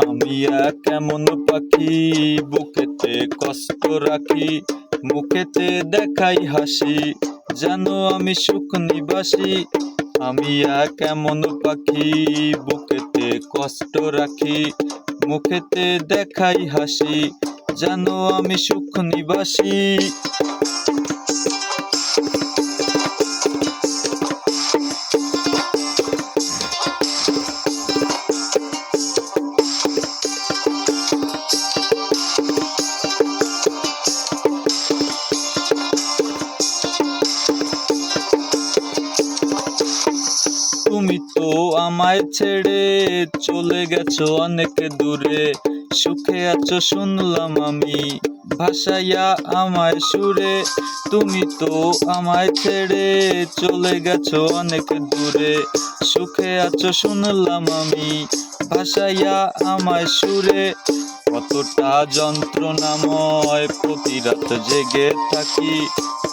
আমি কেমন পাখি, বুকেতে কষ্ট রাখি, মুখেতে দেখাই হাসি জানো আমি সুখ নিবাসী। আমি কেমন পাখি, বুকেতে কষ্ট রাখি, মুখেতে দেখাই হাসি জানো আমি সুখ নিবাসী। আমায় ছেড়ে চলে গেছো অনেক দূরে। সুখে আছো শুনলাম আমি, ভাসাইয়া আমায় সুরে। তুমি তো আমায় ছেড়ে চলে গেছো অনেক দূরে। সুখে আছো শুনলাম আমি, ভাসাইয়া আমায় সুরে। কতটা যন্ত্রণাময় প্রতি রাত জেগে থাকি,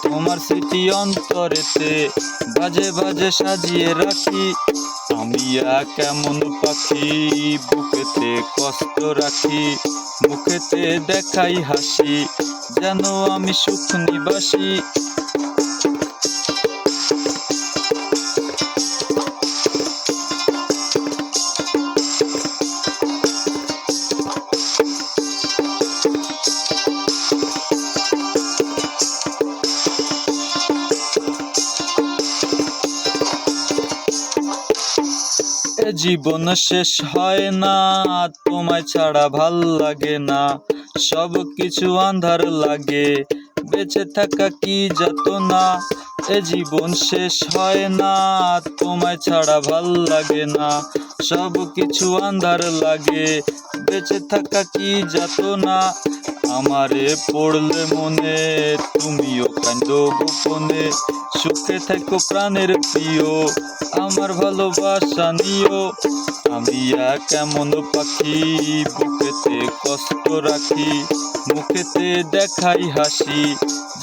তোমার স্মৃতি অন্তরেতে বাজে বাজে সাজিয়ে রাখি। আমি কেমন পাখি? বুকেতে কষ্ট রাখি মুখেতে দেখাই হাসি যেন আমি সুখ নিবাসী। জীবন শেষ হয় না, তোমায় ছাড়া ভালো লাগে না, সব কিছু আন্ধার লাগে, বেঁচে থাকা কি যত না এ জীবন শেষ হয় না, তোমায় ছাড়া ভালো লাগে না, সব কিছু আন্ধার লাগে, বেঁচে থাকা কি যত না আমারে পড়লে মনে, তুমিও কান্দ গোপনে। সুখে থাকো প্রাণের প্রিয়, আমার ভালোবাসা নিও। আমি কেমন পাখি, বুকেতে কষ্ট রাখি, মুখেতে দেখাই হাসি।